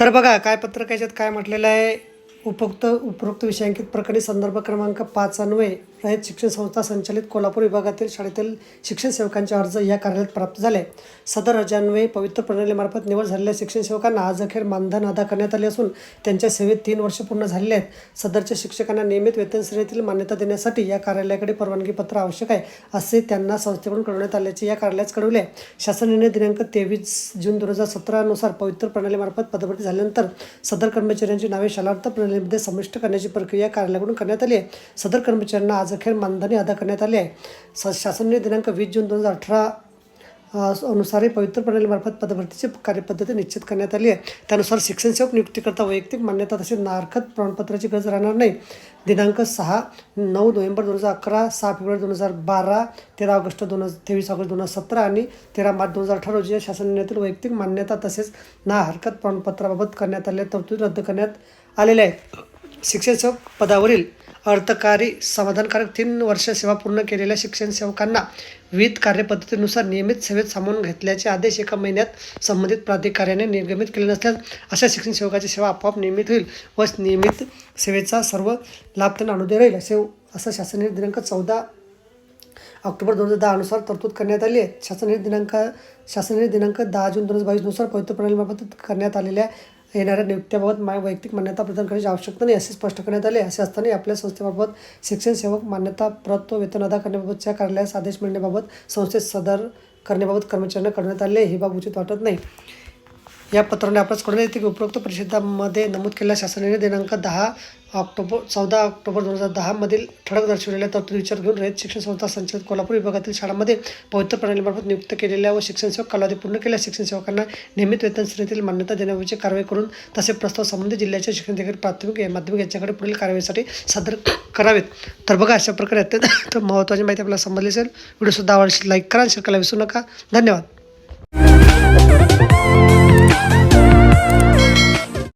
तर बघा काय पत्रक याच्यात काय म्हटलेलं आहे? उपरोक्त उपरोक्त विषयांकित प्रकरणी संदर्भ क्रमांक पाच अन्वये रयत शिक्षण संस्था संचालित कोल्हापूर विभागातील शाळेतील शिक्षण सेवकांचे अर्ज या कार्यालयात प्राप्त झाले. सदर अर्जान्वये पवित्र प्रणालीमार्फत निवड झालेल्या शिक्षण सेवकांना आज अखेर मानधन अदा करण्यात आले असून त्यांच्या सेवेत तीन वर्ष पूर्ण झालेले आहेत. सदरच्या शिक्षकांना नियमित वेतन श्रेणीतील मान्यता देण्यासाठी या कार्यालयाकडे परवानगी पत्र आवश्यक आहे असे त्यांना संस्थेकडून कळवण्यात आल्याचे या कार्यालयास कळवले आहे. शासन निर्णय दिनांक तेवीस जून दोन हजार सतरानुसार पवित्र प्रणालीमार्फत पदभरती झाल्यानंतर सदर कर्मचाऱ्यांची नावे शालार्थ प्रणालीमध्ये समाविष्ट करण्याची प्रक्रिया कार्यालयाकडून करण्यात आली आहे. सदर कर्मचाऱ्यांना आज अखेर मानधनी अदा करण्यात आली आहे. स शासन दिनांक वीस जून दोन हजार अठरा अनुसार पवित्र प्रणालीमार्फत पदभरतीची कार्यपद्धती निश्चित करण्यात आली आहे. त्यानुसार शिक्षण सेवक नियुक्तीकरता वैयक्तिक मान्यता तसेच नारखत प्रमाणपत्राची गरज राहणार नाही. दिनांक सहा नऊ नोव्हेंबर दोन हजार अकरा सहा फेब्रुवारी दोन हजार बारा तेरा ऑगस्ट दोन हजार तेवीस ऑगस्ट दोन हजार सतरा आणि तेरा मार्च दोन हजार अठरा रोजी या शासन निर्णयातील वैयक्तिक मान्यता तसेच ना हरकत प्रमाणपत्राबाबत करण्यात आलेल्या तरतुदी रद्द करण्यात आलेल्या आहेत. शिक्षण सेवक पदावरील अर्थकारी समाधानकारक तीन वर्ष सेवा पूर्ण केलेल्या शिक्षण सेवकांना विविध कार्यपद्धतीनुसार नियमित सेवेत सामावून घेतल्याचे आदेश एका महिन्यात संबंधित प्राधिकाऱ्याने निर्गमित केले नसल्यास अशा शिक्षण सेवकाची सेवा आपोआप नियमित होईल व नियमित सेवेचा सर्व लाभ त्यांना अनुदय राहील असे असं शासन दिनांक चौदा ऑक्टोबर दोन हजार दहानुसार तरतूद करण्यात आली आहे. शासन दिनांक शासन दिनांक दहा जून दोन हजार बावीसनुसार पवित्र प्रणालीमार्फत करण्यात आलेल्या येणाऱ्या नियुक्त्याबाबत मा वैयक्तिक मान्यता प्रदान करण्याची आवश्यकता नाही असे स्पष्ट करण्यात आले. असे असताना आपल्या संस्थेबाबत शिक्षण सेवक मान्यता प्रत व वेतन अदा करण्याबाबतच्या कार्यालयास आदेश मिळण्याबाबत संस्थेत सदर करण्याबाबत कर्मचाऱ्यांना करण्यात आले. ही बाब उचित वाटत नाही. या पत्राने आपल्याच येते की उपरोक्त परिषदामध्ये नमूद केलेल्या शासनाने दिनांक दहा ऑक्टोबर चौदा ऑक्टोबर दोन हजार दहामधील ठळक दर्शवलेल्या तरतुदी विचार घेऊन रयत शिक्षण संस्था संचालित कोल्हापूर विभागातील शाळांमध्ये पवित्र प्रणालीमार्फत नियुक्त केलेल्या व शिक्षण सेवक कालावधी पूर्ण केलेल्या शिक्षण सेवकांना नियमित वेतन श्रेणीतील मान्यता देण्याविषयी कारवाई करून तसे प्रस्ताव संबंधित जिल्ह्याच्या शिक्षण अधिकारी प्राथमिक माध्यमिक यांच्याकडे पुढील कारवाईसाठी सादर करावेत. तर बघा अशा प्रकारे अत्यंत महत्त्वाची माहिती आपल्याला समजली असेल. व्हिडिओसुद्धा आवडल्यास लाईक करा शेअर करायला विसरू नका. धन्यवाद.